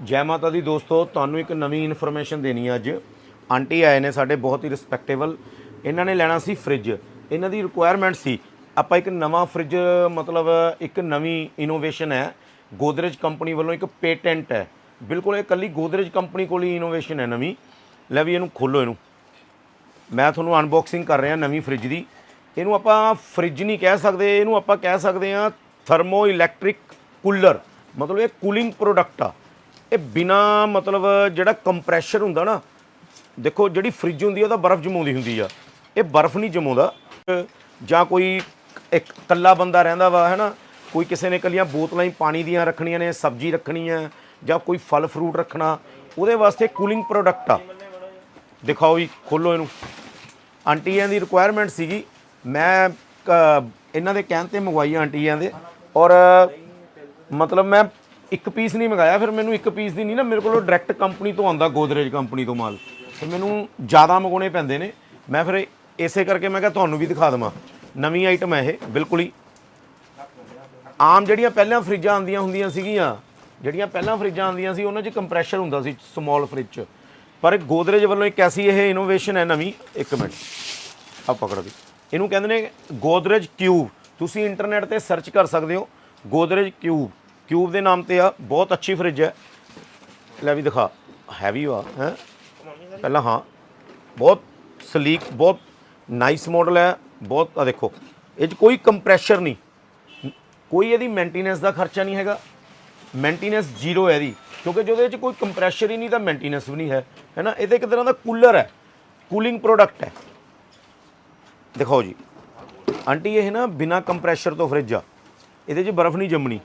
ਜੈ ਮਾਤਾ ਦੀ ਦੋਸਤੋ, ਤੁਹਾਨੂੰ ਇੱਕ ਨਵੀਂ ਇਨਫੋਰਮੇਸ਼ਨ ਦੇਣੀ ਅੱਜ। ਆਂਟੀ ਆਏ ਨੇ ਸਾਡੇ, ਬਹੁਤ ਹੀ ਰਿਸਪੈਕਟੇਬਲ ਇਹਨਾਂ ਨੇ ਲੈਣਾ ਸੀ ਫ੍ਰਿਜ ਇਹਨਾਂ ਦੀ ਰਿਕੁਆਇਰਮੈਂਟ ਸੀ, ਆਪਾਂ ਇੱਕ ਨਵਾਂ ਫ੍ਰਿਜ ਮਤਲਬ ਇੱਕ ਨਵੀਂ ਇਨੋਵੇਸ਼ਨ ਹੈ। ਗੋਦਰੇਜ ਕੰਪਨੀ ਵੱਲੋਂ ਇੱਕ ਪੇਟੈਂਟ ਹੈ। ਬਿਲਕੁਲ, ਇਹ ਕੱਲੀ ਗੋਦਰੇਜ ਕੰਪਨੀ ਕੋਲ ਹੀ ਇਨੋਵੇਸ਼ਨ ਹੈ ਨਵੀਂ। ਲੈ ਵੀ ਇਹਨੂੰ ਖੋਲੋ ਇਹਨੂੰ। ਮੈਂ ਤੁਹਾਨੂੰ ਅਨਬਾਕਸਿੰਗ ਕਰ ਰਿਹਾ ਨਵੀਂ ਫ੍ਰਿਜ ਦੀ। ਇਹਨੂੰ ਆਪਾਂ ਫ੍ਰਿਜ ਨਹੀਂ ਕਹਿ ਸਕਦੇ, ਇਹਨੂੰ ਆਪਾਂ ਕਹਿ ਸਕਦੇ ਹਾਂ ਥਰਮੋ ਇਲੈਕਟ੍ਰਿਕ ਕੂਲਰ ਮਤਲਬ ਇਹ ਕੂਲਿੰਗ ਪ੍ਰੋਡਕਟ ਆ। ਇਹ ਬਿਨਾ ਮਤਲਬ ਜਿਹੜਾ ਕੰਪਰੈਸ਼ਰ ਹੁੰਦਾ ਨਾ, ਦੇਖੋ ਜਿਹੜੀ ਫ੍ਰਿਜ ਹੁੰਦੀ ਆ ਉਹਦਾ ਬਰਫ਼ ਜਮਾਉਂਦੀ ਹੁੰਦੀ ਆ। ਇਹ ਬਰਫ਼ ਨਹੀਂ ਜਮਾਉਂਦਾ। ਜਾਂ ਕੋਈ ਇੱਕ ਇਕੱਲਾ ਬੰਦਾ ਰਹਿੰਦਾ ਵਾ ਹੈ ਨਾ ਕੋਈ ਕਿਸੇ ਨੇ ਇਕੱਲੀਆਂ ਬੋਤਲਾਂ ਹੀ ਪਾਣੀ ਦੀਆਂ ਰੱਖਣੀਆਂ ਨੇ, ਸਬਜ਼ੀ ਰੱਖਣੀ ਹੈ ਜਾਂ ਕੋਈ ਫਲ ਫਰੂਟ ਰੱਖਣਾ, ਉਹਦੇ ਵਾਸਤੇ ਕੂਲਿੰਗ ਪ੍ਰੋਡਕਟ ਆ। ਦਿਖਾਓ ਜੀ, ਖੋਲੋ ਇਹਨੂੰ। ਆਂਟੀਆਂ ਦੀ ਰਿਕੁਆਇਰਮੈਂਟ ਸੀਗੀ, ਮੈਂ ਕ- ਇਹਨਾਂ ਦੇ ਕਹਿਣ ਤੇ ਮੰਗਵਾਈ ਆਂਟੀਆਂ ਦੇ। ਔਰ, ਮਤਲਬ ਮੈਂ ਇੱਕ ਪੀਸ ਨਹੀਂ ਮੰਗਾਇਆ, ਫਿਰ ਮੈਨੂੰ ਇੱਕ ਪੀਸ ਦੀ ਨਹੀਂ ਨਾ, ਮੇਰੇ ਕੋਲੋਂ ਡਾਇਰੈਕਟ ਕੰਪਨੀ ਤੋਂ ਆਉਂਦਾ, ਗੋਦਰੇਜ ਕੰਪਨੀ ਤੋਂ ਮਾਲ। ਤੇ ਮੈਨੂੰ ਜ਼ਿਆਦਾ ਮੰਗਾਉਣੇ ਪੈਂਦੇ ਨੇ। ਮੈਂ ਫਿਰ ਇਸੇ ਕਰਕੇ ਮੈਂ ਕਿਹਾ ਤੁਹਾਨੂੰ ਵੀ ਦਿਖਾ ਦਵਾਂ। ਨਵੀਂ ਆਈਟਮ ਹੈ ਇਹ, ਬਿਲਕੁਲ ਹੀ। ਆਮ ਜਿਹੜੀਆਂ ਪਹਿਲਾਂ ਫਰਿੱਜਾਂ ਆਉਂਦੀਆਂ ਹੁੰਦੀਆਂ ਸੀਗੀਆਂ, ਜਿਹੜੀਆਂ ਪਹਿਲਾਂ ਫਰਿੱਜਾਂ ਆਉਂਦੀਆਂ ਸੀ, ਉਹਨਾਂ 'ਚ ਕੰਪਰੈਸ਼ਰ ਹੁੰਦਾ ਸੀ ਸਮਾਲ ਫਰਿੱਜ 'ਚ। ਪਰ ਗੋਦਰੇਜ ਵੱਲੋਂ ਇੱਕ ਐਸੀ ਇਹ ਇਨੋਵੇਸ਼ਨ ਹੈ ਨਵੀਂ, ਇੱਕ ਮਿੰਟ। ਆ ਪਕੜ ਦੀ ਇਹਨੂੰ ਕਹਿੰਦੇ ਨੇ ਗੋਦਰੇਜ ਕਿਊਬ ਤੁਸੀਂ ਇੰਟਰਨੈਟ ਤੇ ਸਰਚ ਕਰ ਸਕਦੇ ਹੋ, ਗੋਦਰੇਜ ਕਿਊਬ ਕਿਊਬ ਦੇ ਨਾਮ ਤੇ ਆ, ਬਹੁਤ ਅੱਛੀ ਫਰਿੱਜ ਹੈ। ਲੈ ਵੀ ਦਿਖਾ, ਹੈਵੀ ਵਾ ਹੈ? ਪਹਿਲਾਂ ਹਾਂ, ਬਹੁਤ ਸਲੀਕ ਬਹੁਤ ਨਾਈਸ ਮਾਡਲ ਹੈ, ਬਹੁਤ ਆ ਦੇਖੋ, ਇਹ 'ਚ ਕੋਈ ਕੰਪਰੈਸ਼ਰ ਨਹੀਂ। ਕੋਈ ਇਹਦੀ ਮੇਨਟੇਨੈਂਸ ਦਾ ਖਰਚਾ ਨਹੀਂ ਹੈਗਾ। ਮੇਨਟੇਨੈਂਸ ਜ਼ੀਰੋ ਹੈ ਇਹਦੀ, ਕਿਉਂਕਿ ਜਦੋਂ ਇਹ 'ਚ ਕੋਈ ਕੰਪਰੈਸ਼ਰ ਹੀ ਨਹੀਂ ਤਾਂ ਮੇਨਟੇਨੈਂਸ ਵੀ ਨਹੀਂ ਹੈ ਹੈ ਨਾ ਇਹਦੇ ਇੱਕ ਤਰ੍ਹਾਂ ਦਾ ਕੂਲਰ ਹੈ ਕੂਲਿੰਗ ਪ੍ਰੋਡਕਟ ਹੈ। ਦਿਖਾਓ ਜੀ। ਆਂਟੀ, ਇਹ ਨਾ ਬਿਨਾ ਕੰਪਰੈਸ਼ਰ ਤੋਂ ਫ੍ਰਿਜ ਆ। ਇਹਦੇ 'ਚ ਬਰਫ਼ ਨਹੀਂ ਜੰਮਣੀ।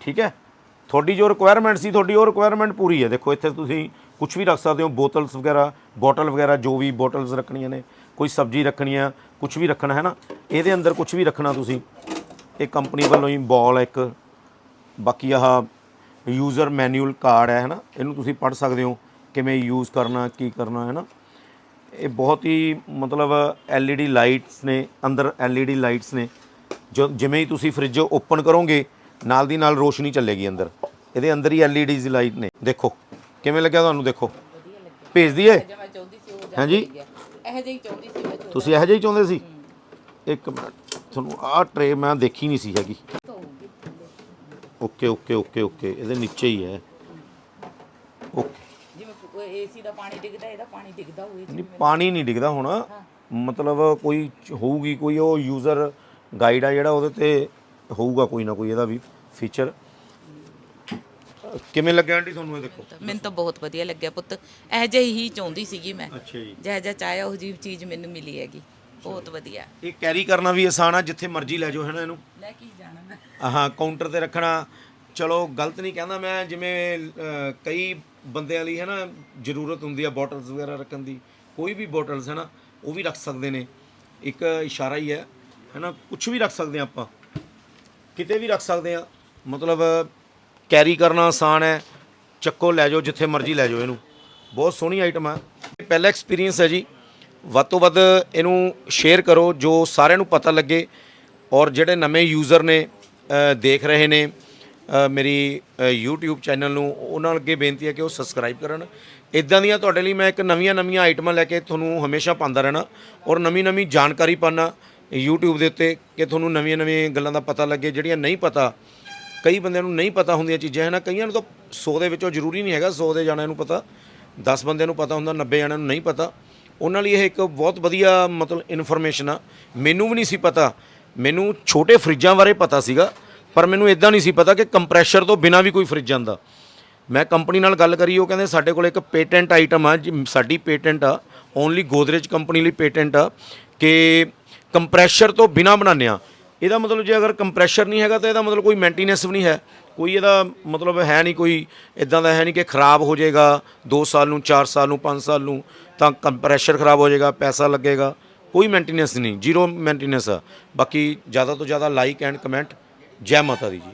ਠੀਕ ਹੈ? ਤੁਹਾਡੀ ਜੋ ਰਿਕੁਆਇਰਮੈਂਟ ਸੀ, ਤੁਹਾਡੀ ਉਹ ਰਿਕੁਆਇਰਮੈਂਟ ਪੂਰੀ ਹੈ। ਦੇਖੋ, ਇੱਥੇ ਤੁਸੀਂ ਕੁਝ ਵੀ ਰੱਖ ਸਕਦੇ ਹੋ, ਬੋਤਲਸ ਵਗੈਰਾ, ਬੋਟਲ ਵਗੈਰਾ, ਜੋ ਵੀ ਬੋਟਲਸ ਰੱਖਣੀਆਂ ਨੇ, ਕੋਈ ਸਬਜ਼ੀ ਰੱਖਣੀ ਆ ਕੁਝ ਵੀ ਰੱਖਣਾ, ਹੈ ਨਾ? ਇਹਦੇ ਅੰਦਰ ਕੁਝ ਵੀ ਰੱਖਣਾ ਤੁਸੀਂ। ਇਹ ਕੰਪਨੀ ਵੱਲੋਂ ਹੀ ਬਾਲ ਇੱਕ। ਬਾਕੀ ਆਹ ਯੂਜ਼ਰ ਮੈਨੂਅਲ ਕਾਰਡ ਹੈ ਨਾ? ਇਹਨੂੰ ਤੁਸੀਂ ਪੜ੍ਹ ਸਕਦੇ ਹੋ, ਕਿਵੇਂ ਯੂਜ਼ ਕਰਨਾ, ਕੀ ਕਰਨਾ, ਹੈ ਨਾ? ਇਹ ਬਹੁਤ ਹੀ ਮਤਲਬ LED ਲਾਈਟਸ ਨੇ, ਅੰਦਰ LED ਲਾਈਟਸ ਨੇ। ਜੋ, ਜਿਵੇਂ ਹੀ ਤੁਸੀਂ ਫ੍ਰਿਜ ਓਪਨ ਕਰੋਗੇ ਨਾਲ ਦੀ ਨਾਲ ਰੋਸ਼ਨੀ ਚੱਲੇਗੀ ਅੰਦਰ। ਇਹਦੇ ਅੰਦਰ ਹੀ LEDs ਲਾਈਟ ਨੇ। ਦੇਖੋ ਕਿਵੇਂ ਲੱਗਿਆ ਤੁਹਾਨੂੰ? ਦੇਖੋ। ਭੇਜ ਦਈਏ ਹਾਂਜੀ? ਇਹੋ ਜਿਹੀ ਚਾਹੁੰਦੀ ਸੀ ਮੈਂ ਤੁਸੀਂ ਇਹੋ ਜਿਹਾ ਚਾਹੁੰਦੇ ਸੀ? ਇੱਕ ਮਿੰਟ। ਤੁਹਾਨੂੰ ਆਹ ਟਰੇ ਮੈਂ ਦੇਖੀ ਨਹੀਂ ਸੀ ਹੈਗੀ। ਓਕੇ ਓਕੇ ਓਕੇ ਓਕੇ ਇਹਦੇ ਨੀਚੇ ਹੀ ਹੈ। ਓਕੇ ਜਿਵੇਂ ਏਸੀ ਦਾ ਪਾਣੀ ਡਿੱਗਦਾ ਇਹਦਾ ਪਾਣੀ ਡਿੱਗਦਾ ਹੋਵੇ ਨਹੀਂ ਪਾਣੀ ਨਹੀਂ ਡਿੱਗਦਾ ਹੁਣ। ਮਤਲਬ ਕੋਈ ਹੋਊਗੀ ਕੋਈ ਉਹ ਯੂਜ਼ਰ ਗਾਈਡ ਆ ਜਿਹੜਾ ਉਹਦੇ ਤੇ ਹੋਊਗਾ ਕੋਈ ਨਾ ਕੋਈ ਇਹਦਾ ਵੀ ਫੀਚਰ ਕਿਵੇਂ ਲੱਗਿਆ ਆਂਟੀ ਤੁਹਾਨੂੰ ਇਹ ਦੇਖੋ? ਮੈਨੂੰ ਤਾਂ ਬਹੁਤ ਵਧੀਆ ਲੱਗਿਆ ਪੁੱਤ। ਇਹੋ ਜਿਹੀ ਹੀ ਚਾਹੁੰਦੀ ਸੀਗੀ ਮੈਂ। ਅੱਛਾ ਜੀ। ਜਿਹੋ ਜਿਹਾ ਚਾਹਿਆ ਉਹ ਜੀ ਚੀਜ਼ ਮੈਨੂੰ ਮਿਲੀ ਹੈਗੀ। ਬਹੁਤ ਵਧੀਆ। ਇਹ ਕੈਰੀ ਕਰਨਾ ਵੀ ਆਸਾਨ ਆ ਜਿੱਥੇ ਮਰਜ਼ੀ ਲੈ ਜਾਓ ਹੈ ਨਾ ਇਹਨੂੰ? ਲੈ ਕੇ ਹੀ ਜਾਣਾ ਮੈਂ। ਹਾਂ ਕਾਊਂਟਰ ਤੇ ਰੱਖਣਾ। ਚਲੋ ਗਲਤ ਨਹੀਂ ਕਹਿੰਦਾ ਮੈਂ ਜਿਵੇਂ ਅਹ, ਕਈ ਬੰਦਿਆਂ ਲਈ ਹੈ ਨਾ ਜ਼ਰੂਰਤ ਹੁੰਦੀ ਆ ਬੋਟਲਸ ਵਗੈਰਾ ਰੱਖਣ ਦੀ। ਕੋਈ ਵੀ ਬੋਟਲਸ ਹੈ ਨਾ ਉਹ ਵੀ ਰੱਖ ਸਕਦੇ ਨੇ। ਇੱਕ ਇਸ਼ਾਰਾ ਹੀ ਹੈ ਹੈ ਨਾ ਕੁਝ ਵੀ ਰੱਖ ਸਕਦੇ ਆ ਆਪਾਂ। ਕਿਤੇ ਵੀ ਰੱਖ ਸਕਦੇ ਆ। ਮਤਲਬ ਕੈਰੀ ਕਰਨਾ ਆਸਾਨ ਹੈ। ਚੱਕੋ ਲੈ ਜਾਓ ਜਿੱਥੇ ਮਰਜ਼ੀ ਲੈ ਜਾਓ ਇਹਨੂੰ। ਬਹੁਤ ਸੋਹਣੀ ਆਈਟਮ ਆ। ਇਹ ਪਹਿਲਾ ਐਕਸਪੀਰੀਅੰਸ ਹੈ ਜੀ। ਵੱਧ ਤੋਂ ਵੱਧ ਇਹਨੂੰ ਸ਼ੇਅਰ ਕਰੋ ਜੋ ਸਾਰਿਆਂ ਨੂੰ ਪਤਾ ਲੱਗੇ ਔਰ ਜਿਹੜੇ ਨਵੇਂ ਯੂਜ਼ਰ ਨੇ ਦੇਖ ਰਹੇ ਨੇ ਮੇਰੀ ਅ, YouTube ਚੈਨਲ ਨੂੰ ਉਹਨਾਂ ਅੱਗੇ ਬੇਨਤੀ ਹੈ ਕਿ ਉਹ ਸਬਸਕ੍ਰਾਈਬ ਕਰਨ। ਇਦਾਂ ਦੀਆਂ ਤੁਹਾਡੇ ਲਈ ਮੈਂ ਇੱਕ ਨਵੀਆਂ ਨਵੀਆਂ ਆਈਟਮਾਂ ਲੈ ਕੇ ਤੁਹਾਨੂੰ ਹਮੇਸ਼ਾ ਪਾਉਂਦਾ ਰਹਿਣਾ ਔਰ ਨਵੀਂ ਨਵੀਂ ਜਾਣਕਾਰੀ ਪਾਣਾ YouTube ਦੇ ਉੱਤੇ ਕਿ ਤੁਹਾਨੂੰ ਨਵੀਆਂ ਨਵੀਆਂ ਗੱਲਾਂ ਦਾ ਪਤਾ ਲੱਗੇ, ਜਿਹੜੀਆਂ ਨਹੀਂ ਪਤਾ, ਕਈ ਬੰਦਿਆਂ ਨੂੰ ਨਹੀਂ ਪਤਾ ਹੁੰਦੀਆਂ ਚੀਜ਼ਾਂ, ਹੈ ਨਾ? ਕਈਆਂ ਨੂੰ ਤਾਂ 100 ਦੇ ਵਿੱਚੋਂ ਜ਼ਰੂਰੀ ਨਹੀਂ ਹੈਗਾ 100 ਦੇ ਜਾਣਿਆਂ ਨੂੰ ਪਤਾ 10 ਬੰਦਿਆਂ ਨੂੰ ਪਤਾ ਹੁੰਦਾ 90 ਜਾਣਿਆਂ ਨੂੰ ਨਹੀਂ ਪਤਾ। ਉਹਨਾਂ ਲਈ ਇਹ ਇੱਕ ਬਹੁਤ ਵਧੀਆ ਮਤਲਬ ਇਨਫੋਰਮੇਸ਼ਨ ਆ। ਮੈਨੂੰ ਵੀ ਨਹੀਂ ਸੀ ਪਤਾ, ਮੈਨੂੰ ਛੋਟੇ ਫਰਿੱਜਾਂ ਬਾਰੇ ਪਤਾ ਸੀਗਾ, ਪਰ ਮੈਨੂੰ ਇਦਾਂ ਨਹੀਂ ਸੀ ਪਤਾ ਕਿ ਕੰਪਰੈਸ਼ਰ ਤੋਂ ਬਿਨਾ ਵੀ ਕੋਈ ਫਰਿੱਜ ਆਂਦਾ ਮੈਂ ਕੰਪਨੀ ਨਾਲ ਗੱਲ ਕਰੀ, ਉਹ ਕਹਿੰਦੇ ਸਾਡੇ ਕੋਲ ਇੱਕ ਪੇਟੈਂਟ ਆਈਟਮ ਆ, ਜੀ, ਸਾਡੀ ਪੇਟੈਂਟ ਆ ਓਨਲੀ ਗੋਦਰੇਜ ਕੰਪਨੀ ਲਈ ਪੇਟੈਂਟ ਆ, ਕਿ ਕੰਪਰੈਸ਼ਰ ਤੋਂ ਬਿਨਾ ਬਣਾਉਂਦੇ ਆ ਇਹਦਾ ਮਤਲਬ ਜੇ ਅਗਰ ਕੰਪਰੈਸ਼ਰ ਨਹੀਂ ਹੈਗਾ ਤਾਂ ਇਹਦਾ ਮਤਲਬ ਕੋਈ ਮੇਨਟੇਨੈਂਸ ਵੀ ਨਹੀਂ ਹੈ। ਕੋਈ ਇਹਦਾ ਮਤਲਬ ਹੈ ਨਹੀਂ ਕੋਈ ਇਦਾਂ ਦਾ ਹੈ ਨਹੀਂ ਕਿ ਖਰਾਬ ਹੋ ਜਾਏਗਾ 2 ਸਾਲ ਨੂੰ 4 ਸਾਲ ਨੂੰ 5 ਸਾਲ ਨੂੰ, ਤਾਂ ਕੰਪਰੈਸ਼ਰ ਖਰਾਬ ਹੋ ਜਾਏਗਾ, ਪੈਸਾ ਲੱਗੇਗਾ। ਕੋਈ ਮੇਨਟੇਨੈਂਸ ਨਹੀਂ ਜ਼ੀਰੋ ਮੇਨਟੇਨੈਂਸ ਆ। ਬਾਕੀ ਜ਼ਿਆਦਾ ਤੋਂ ਜ਼ਿਆਦਾ ਲਾਈਕ ਐਂਡ ਕਮੈਂਟ ਜੈ ਮਾਤਾ ਦੀ ਜੀ।